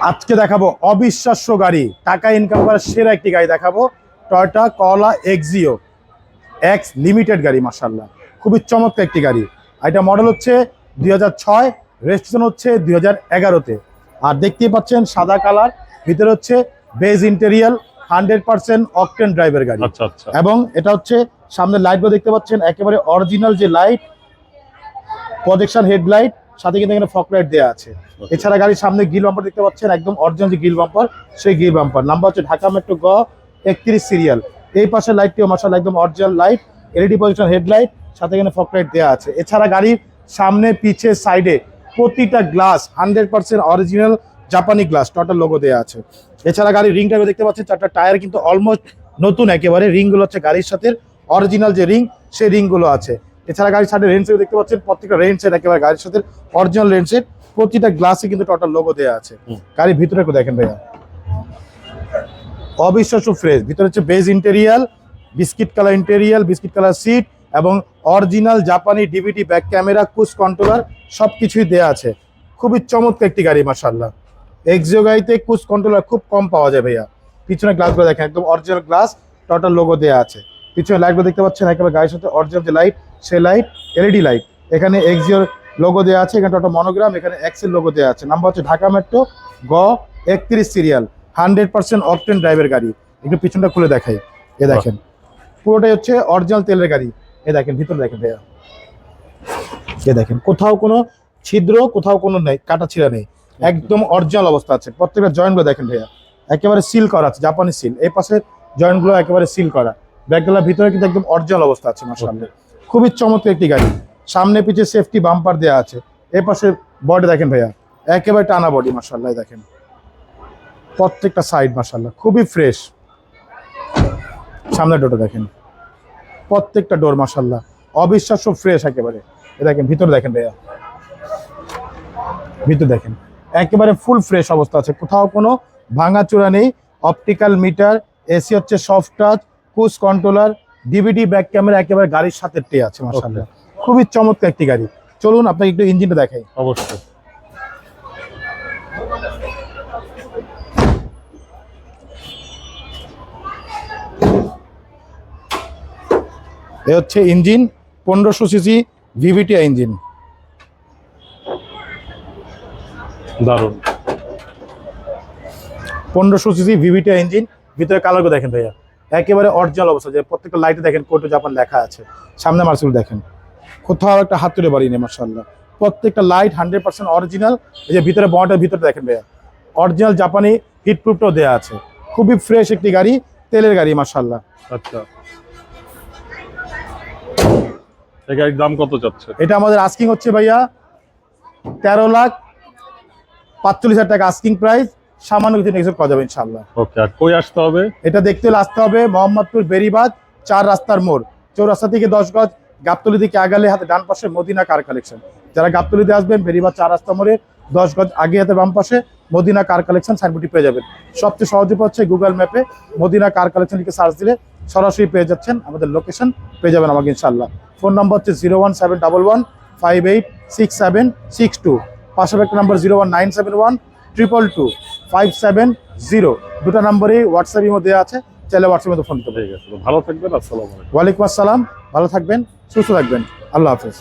আজকে দেখাবো অবিশ্বাস্য গাড়ি। টাকা ইনকাম করার সেরা একটি গাড়ি দেখাবো টয়টা কলা এক্সিও এক্স লিমিটেড গাড়ি মার্শাল্লাহ খুবই চমৎকার একটি গাড়ি। এটা মডেল হচ্ছে দুই হাজার ছয় রেজিস্ট্রেশন হচ্ছে দুই হাজার এগারোতে। আর দেখতেই পাচ্ছেন সাদা কালার ভিতরে হচ্ছে beige interior hundred percent octane ড্রাইভের গাড়ি। আচ্ছা আচ্ছা। এবং এটা হচ্ছে সামনে লাইটগুলো দেখতে পাচ্ছেন একেবারে অরিজিনাল যে লাইট প্রজেকশন হেডলাইট সাথে কিন্তু এখানে ফক লাইট দেওয়া আছে। এছাড়া গাড়ির সামনে গিল বাম্পার দেখতে পাচ্ছেন একদম অরিজিনাল যে গিল বাম্পার সেই গিল বাম্পার নাম্বার হচ্ছে ঢাকা মেট্রো গ একত্রিশ সিরিয়াল এই পাশে লাইটটিও মাসাল একদম original light LED projection headlight সাথে এখানে ফক লাইট দেওয়া আছে। এছাড়া গাড়ির সামনে পিছে সাইডে প্রতিটা গ্লাস হান্ড্রেড পার্সেন্ট অরিজিনাল জাপানি গ্লাস টোটাল লোগো দেওয়া আছে। এছাড়া গাড়ির রিংটা দেখতে পাচ্ছেন চারটা টায়ার কিন্তু অলমোস্ট নতুন একেবারে। রিংগুলো হচ্ছে গাড়ির সাথে অরিজিনাল যে রিং সেই রিংগুলো আছে। এছাড়া গাড়ির সাথে রেঞ্জ দেখতে পাচ্ছেন প্রত্যেকটা রেঞ্জ সেট একেবারে গাড়ির সাথে অরিজিনাল রেঞ্জ সেট প্রতিটা গ্লাসে কিন্তু টোটাল লোগো দেওয়া আছে। গাড়ির ভিতরে একটু দেখেন ভাইয়া। অবিশ্বাস্য ফ্রেশ ভিতরে হচ্ছে beige interior biscuit colour interior biscuit colour seat এবং অরিজিনাল জাপানি DVD back camera cruise controller সব কিছুই দেওয়া আছে। খুবই চমৎকার একটি গাড়ি মার্শাল্লাহ এক্সিও গাড়িতে কুস কন্ট্রোলার খুব কম পাওয়া যায় ভাইয়া। পিছনে গ্লাসগুলো দেখেন একদম অরিজিনাল গ্লাস টোটাল লোগো দেওয়া আছে। পিছনে লাইটগুলো দেখতে পাচ্ছেন একেবারে গাড়ির সাথে অরিজিনাল যে লাইট সেই লাইট এলইডি লাইট এখানে এক্সিওর লোগো দেওয়া আছে এখানে টোটাল মনোগ্রাম এখানে এক্সেল লোগো দেওয়া আছে। নাম্বার হচ্ছে ঢাকা মেট্রো গ একত্রিশ সিরিয়াল হান্ড্রেড পার্সেন্ট অপটেন ড্রাইভের গাড়ি। একটু পিছনটা খুলে দেখাই। এ দেখেন পুরোটাই হচ্ছে অরিজিনাল তেলের গাড়ি। এ দেখেন ভিতরে দেখেন ভাইয়া। এ দেখেন কোথাও কোনো ছিদ্র কোথাও কোনো নেই কাটা ছিঁড়া নেই। একদম অরিজিনাল অবস্থা আছে। প্রত্যেকটা জয়েন্টগুলো দেখেন ভাইয়া। একেবারে সিল করা আছে জাপানি সিল এই পাশে জয়েন্টগুলো একেবারে সিল করা। ব্যাগগুলোর ভিতরে কিন্তু একদম অরিজিনাল অবস্থা আছে মাসাল্লাহ খুবই চমৎকার একটি গাড়ি। সামনে পিছে সেফটি বাম্পার দেওয়া আছে। এই পাশে বডি দেখেন ভাইয়া একেবারে টানা বডি মাসাল্লাহ দেখেন। প্রত্যেকটা সাইড মাসাল্লাহ খুবই ফ্রেশ সামনের ডোরটা দেখেন। প্রত্যেকটা ডোর মাসাল্লাহ অবিশ্বাস্য ফ্রেশ একেবারে। এ দেখেন ভিতরে দেখেন ভাইয়া। ভিতরে দেখেন একেবারে ফুল ফ্রেশ অবস্থা আছে। কোথাও কোনো ভাঙাচোরা নেই। অপটিক্যাল মিটার এসি হচ্ছে soft touch cruise controller DVD back camera একেবারে গাড়ির সাথে টে আছে মাসাল্লাহ খুবই চমৎকার একটি গাড়ি। চলুন আপনাকে একটু ইঞ্জিনটা দেখাই। অবশ্যই। এ হচ্ছে ইঞ্জিন পনেরোশো সিসি ভিভিটি ইঞ্জিন দারুণ। পনেরোশো সিসি ভিভিটি ইঞ্জিন ভিতরে কালারগুলো দেখেন ভাইয়া। একেবারে অরিজিনাল অবস্থা যে প্রত্যেকটা লাইটে দেখেন কোটো জাপান লেখা আছে। সামনে মার্সুল দেখেন। কোথাও একটা হাত তুলে বাড়ি নেই মার্শাল্লাহ প্রত্যেকটা লাইট হান্ড্রেড পার্সেন্ট অরিজিনাল এই যে ভিতরে বড়টার ভিতরে দেখেন ভাইয়া। অরিজিনাল জাপানি হিট প্রুফটাও দেওয়া আছে। খুবই ফ্রেশ একটি গাড়ি তেলের গাড়ি মার্শাল্লাহ আচ্ছা। দাম কত যাচ্ছে এটা আমাদের আস্কিং হচ্ছে ভাইয়া তেরো লাখ পাঁচচল্লিশ হাজার টাকা আস্কিং প্রাইস সামান্য কিছু নেক্সট করা যাবে ইনশাল্লাহ ওকে আর কই আসতে হবে? এটা দেখতে হলে আসতে হবে মোহাম্মদপুর বেরিবাদ চার রাস্তার মোড়। চৌরাস্তা থেকে দশ গজ গাবতলি দিকে আগালে হাতে ডান পাশে মদিনা কার কালেকশন যারা গাবতলিতে আসবেন বেরিবাদ চার রাস্তা মোড়ে দশ গজ আগে হাতে বাম পাশে মদিনা কার কালেকশন সাইনবোর্ডটি পেয়ে যাবেন। সবচেয়ে সহজ উপায় হচ্ছে গুগল ম্যাপে মদিনা কার কালেকশন লিখে সার্চ দিলে সরাসরি পেয়ে যাচ্ছেন আমাদের লোকেশন পেয়ে যাবেন আমাকে ইনশাল্লাহ ফোন নম্বর হচ্ছে zero one seven double one five eight six seven six two পাশাপাশি একটা number zero one nine seven one triple two five seven zero দুটো নম্বরই হোয়াটসঅ্যাপের মধ্যে আছে চাইলে হোয়াটসঅ্যাপে ফোন করতে ঠিক ভালো থাকবেন আসসালাম আলাইকুম। ওয়ালাইকুম আসসালাম ভালো থাকবেন সুস্থ থাকবেন। আল্লাহ হাফেজ।